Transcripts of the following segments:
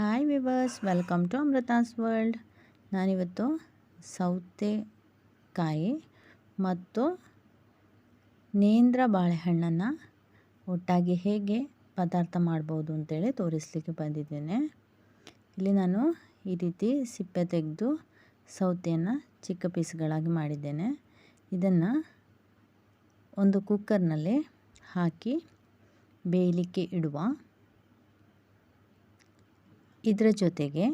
Hi viewers welcome to Amrita's world ನಾನಿವತ್ತು ಸೌತೆಕಾಯಿ ಮತ್ತು ನೇಂದ್ರ ಬಾಳೆಹಣ್ಣನ್ನು ಒಟ್ಟಾಗಿ ಹೇಗೆ ಪದಾರ್ಥ ಮಾಡ್ಬೋದು ಅಂತೇಳಿ ತೋರಿಸಲಿಕ್ಕೆ ಬಂದಿದ್ದೇನೆ. ಇಲ್ಲಿ ನಾನು ಈ ರೀತಿ ಸಿಪ್ಪೆ ತೆಗೆದು ಸೌತೆಯನ್ನು ಚಿಕ್ಕ ಪೀಸ್ಗಳಾಗಿ ಮಾಡಿದ್ದೇನೆ. ಇದನ್ನು ಒಂದು ಕುಕ್ಕರ್ನಲ್ಲಿ ಹಾಕಿ ಬೇಯಲಿಕ್ಕೆ ಇಡುವ. ಇದರ ಜೊತೆಗೆ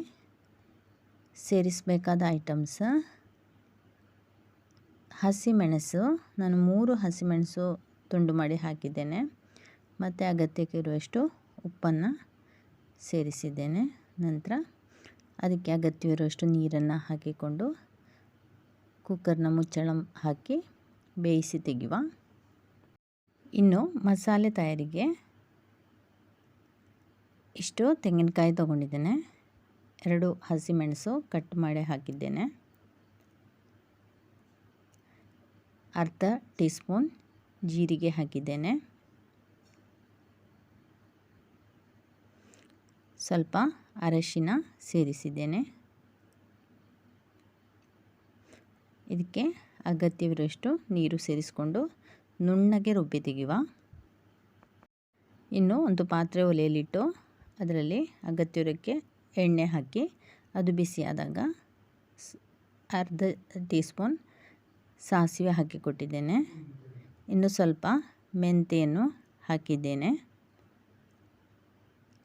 ಸೇರಿಸಬೇಕಾದ ಐಟಮ್ಸ್. ಹಸಿಮೆಣಸು, ನಾನು ಮೂರು ಹಸಿಮೆಣಸು ತುಂಡು ಮಾಡಿ ಹಾಕಿದ್ದೇನೆ. ಮತ್ತು ಅಗತ್ಯಕ್ಕೆ ಇರುವಷ್ಟು ಉಪ್ಪನ್ನು ಸೇರಿಸಿದ್ದೇನೆ. ನಂತರ ಅದಕ್ಕೆ ಅಗತ್ಯವಿರುವಷ್ಟು ನೀರನ್ನು ಹಾಕಿಕೊಂಡು ಕುಕ್ಕರ್ನ ಮುಚ್ಚಳ ಹಾಕಿ ಬೇಯಿಸಿ ತೆಗೆಯುವ. ಇನ್ನು ಮಸಾಲೆ ತಯಾರಿಗೆ ಇಷ್ಟು ತೆಂಗಿನಕಾಯಿ ತೊಗೊಂಡಿದ್ದೇನೆ. ಎರಡು ಹಸಿಮೆಣಸು ಕಟ್ ಮಾಡಿ ಹಾಕಿದ್ದೇನೆ. ಅರ್ಧ ಟೀ ಸ್ಪೂನ್ ಜೀರಿಗೆ ಹಾಕಿದ್ದೇನೆ. ಸ್ವಲ್ಪ ಅರಶಿನ ಸೇರಿಸಿದ್ದೇನೆ. ಇದಕ್ಕೆ ಅಗತ್ಯವಿರುವಷ್ಟು ನೀರು ಸೇರಿಸಿಕೊಂಡು ನುಣ್ಣಗೆ ರುಬ್ಬಿ ತೆಗೆಯುವ ಇನ್ನು ಒಂದು ಪಾತ್ರೆ ಒಲೆಯಲ್ಲಿಟ್ಟು ಅದರಲ್ಲಿ ಅಗತ್ಯಕ್ಕೆ ಎಣ್ಣೆ ಹಾಕಿ, ಅದು ಬಿಸಿಯಾದಾಗ ಅರ್ಧ ಟೀ ಸ್ಪೂನ್ ಸಾಸಿವೆ ಹಾಕಿ ಕೊಟ್ಟಿದ್ದೇನೆ ಇನ್ನು ಸ್ವಲ್ಪ ಮೆಂತೆಯನ್ನು ಹಾಕಿದ್ದೇನೆ.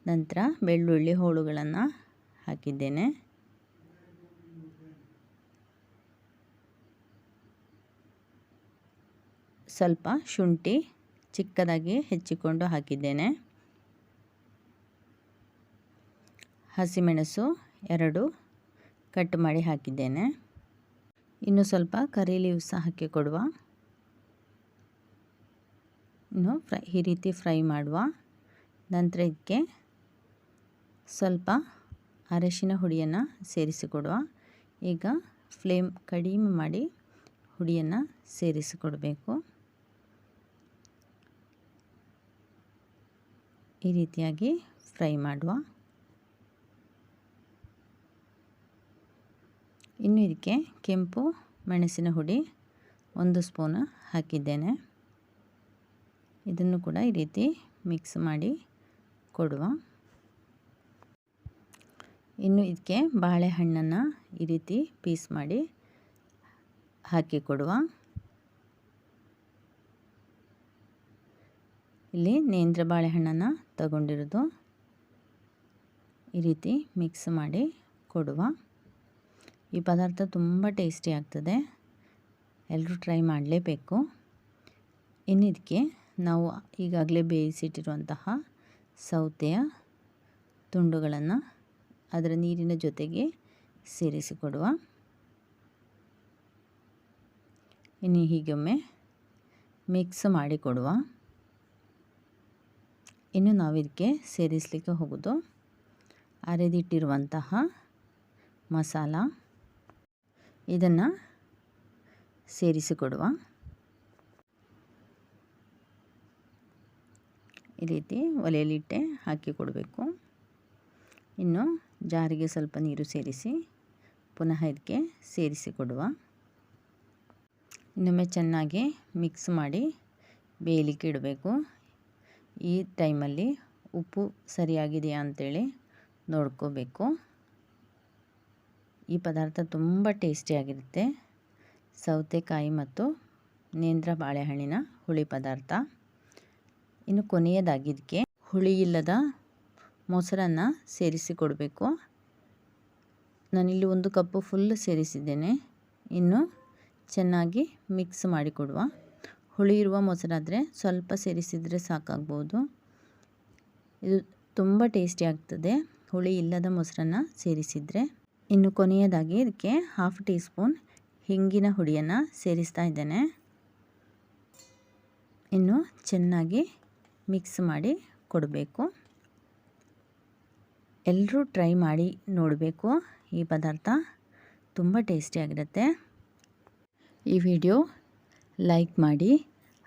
ನಂತರ ಬೆಳ್ಳುಳ್ಳಿ ಹೋಳುಗಳನ್ನು ಹಾಕಿದ್ದೇನೆ. ಸ್ವಲ್ಪ ಶುಂಠಿ ಚಿಕ್ಕದಾಗಿ ಹೆಚ್ಚಿಕೊಂಡು ಹಾಕಿದ್ದೇನೆ. ಹಸಿಮೆಣಸು ಎರಡು ಕಟ್ ಮಾಡಿ ಹಾಕಿದ್ದೇನೆ. ಇನ್ನು ಸ್ವಲ್ಪ ಕರಿ ಲೀವ್ಸ್ ಹಾಕಿ ಕೊಡುವ. ಇನ್ನು ಫ್ರೈ, ಈ ರೀತಿ ಫ್ರೈ ಮಾಡುವ. ನಂತರ ಇದಕ್ಕೆ ಸ್ವಲ್ಪ ಅರಶಿನ ಹುಡಿಯನ್ನು ಸೇರಿಸಿಕೊಡುವ ಈಗ ಫ್ಲೇಮ್ ಕಡಿಮೆ ಮಾಡಿ ಹುಡಿಯನ್ನು ಸೇರಿಸಿಕೊಡಬೇಕು ಈ ರೀತಿಯಾಗಿ ಫ್ರೈ ಮಾಡುವ. ಇನ್ನು ಇದಕ್ಕೆ ಕೆಂಪು ಮೆಣಸಿನ ಹುಡಿ ಒಂದು ಸ್ಪೂನು ಹಾಕಿದ್ದೇನೆ. ಇದನ್ನು ಕೂಡ ಈ ರೀತಿ ಮಿಕ್ಸ್ ಮಾಡಿ ಕೊಡುವ. ಇನ್ನು ಇದಕ್ಕೆ ಬಾಳೆಹಣ್ಣನ್ನು ಈ ರೀತಿ ಪೀಸ್ ಮಾಡಿ ಹಾಕಿ ಕೊಡುವ. ಇಲ್ಲಿ ನೇಂದ್ರ ಬಾಳೆಹಣ್ಣನ್ನು ತಗೊಂಡಿರೋದು ಈ ರೀತಿ ಮಿಕ್ಸ್ ಮಾಡಿ ಕೊಡುವ. ಈ ಪದಾರ್ಥ ತುಂಬ ಟೇಸ್ಟಿ ಆಗ್ತದೆ. ಎಲ್ಲರೂ ಟ್ರೈ ಮಾಡಲೇಬೇಕು. ಇನ್ನಿದಕ್ಕೆ ನಾವು ಈಗಾಗಲೇ ಬೇಯಿಸಿಟ್ಟಿರುವಂತಹ ಸೌತೆಯ ತುಂಡುಗಳನ್ನು ಅದರ ನೀರಿನ ಜೊತೆಗೆ ಸೇರಿಸಿಕೊಡುವ. ಇನ್ನು ಹೀಗೊಮ್ಮೆ ಮಿಕ್ಸ್ ಮಾಡಿಕೊಡುವ. ಇನ್ನು ನಾವು ಇದಕ್ಕೆ ಸೇರಿಸಲಿಕ್ಕೆ ಹೋಗೋದು. ಅರೆದಿಟ್ಟಿರುವಂತಹ ಮಸಾಲ. ಇದನ್ನು ಸೇರಿಸಿಕೊಡುವ ಈ ರೀತಿ ಒಲೆಯಲ್ಲಿಟ್ಟೆ ಹಾಕಿ ಕೊಡಬೇಕು. ಇನ್ನು ಜಾರಿಗೆ ಸ್ವಲ್ಪ ನೀರು ಸೇರಿಸಿ ಪುನಃ ಇದಕ್ಕೆ ಸೇರಿಸಿ ಕೊಡುವ ಇನ್ನೊಮ್ಮೆ ಚೆನ್ನಾಗಿ ಮಿಕ್ಸ್ ಮಾಡಿ ಬೇಯಲಿಕ್ಕೆ ಇಡಬೇಕು. ಈ ಟೈಮಲ್ಲಿ ಉಪ್ಪು ಸರಿಯಾಗಿದೆಯಾ ಅಂಥೇಳಿ ನೋಡ್ಕೋಬೇಕು. ಈ ಪದಾರ್ಥ ತುಂಬ ಟೇಸ್ಟಿಯಾಗಿರುತ್ತೆ. ಸೌತೆಕಾಯಿ ಮತ್ತು ನೇಂದ್ರ ಬಾಳೆಹಣ್ಣಿನ ಹುಳಿ ಪದಾರ್ಥ. ಇನ್ನು ಕೊನೆಯದಾಗಿ ಇದಕ್ಕೆ ಹುಳಿ ಇಲ್ಲದ ಮೊಸರನ್ನು ಸೇರಿಸಿಕೊಡಬೇಕು ನಾನಿಲ್ಲಿ ಒಂದು ಕಪ್ಪು ಫುಲ್ ಸೇರಿಸಿದ್ದೇನೆ. ಇನ್ನು ಚೆನ್ನಾಗಿ ಮಿಕ್ಸ್ ಮಾಡಿಕೊಡುವ ಹುಳಿ ಇರುವ ಮೊಸರಾದರೆ ಸ್ವಲ್ಪ ಸೇರಿಸಿದರೆ ಸಾಕಾಗ್ಬೋದು. ಇದು ತುಂಬ ಟೇಸ್ಟಿ ಆಗ್ತದೆ. ಹುಳಿ ಇಲ್ಲದ ಮೊಸರನ್ನು ಸೇರಿಸಿದರೆ. ಇನ್ನು ಕೊನೆಯದಾಗಿ ಇದಕ್ಕೆ ಹಾಫ್ ಟೀ ಸ್ಪೂನ್ ಹಿಂಗಿನ ಹುಡಿಯನ್ನು ಸೇರಿಸ್ತಾ ಇದ್ದೇನೆ. ಇನ್ನು ಚೆನ್ನಾಗಿ ಮಿಕ್ಸ್ ಮಾಡಿ ಕೊಡಬೇಕು. ಎಲ್ಲರೂ ಟ್ರೈ ಮಾಡಿ ನೋಡಬೇಕು. ಈ ಪದಾರ್ಥ ತುಂಬ ಟೇಸ್ಟಿಯಾಗಿರುತ್ತೆ ಈ ವಿಡಿಯೋ ಲೈಕ್ ಮಾಡಿ.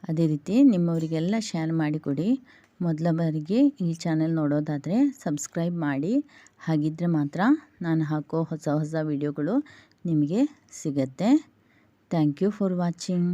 ಅದೇ ರೀತಿ ನಿಮ್ಮವರಿಗೆಲ್ಲ ಶೇರ್ ಮಾಡಿಕೊಡಿ ಮೊದಲ ಬಾರಿಗೆ ಈ ಚಾನೆಲ್ ನೋಡೋದಾದರೆ ಸಬ್ಸ್ಕ್ರೈಬ್ ಮಾಡಿ. ಹಾಗಿದ್ದರೆ ಮಾತ್ರ ನಾನು ಹಾಕೋ ಹೊಸ ಹೊಸ ವಿಡಿಯೋಗಳು ನಿಮಗೆ ಸಿಗತ್ತೆ. Thank you for watching.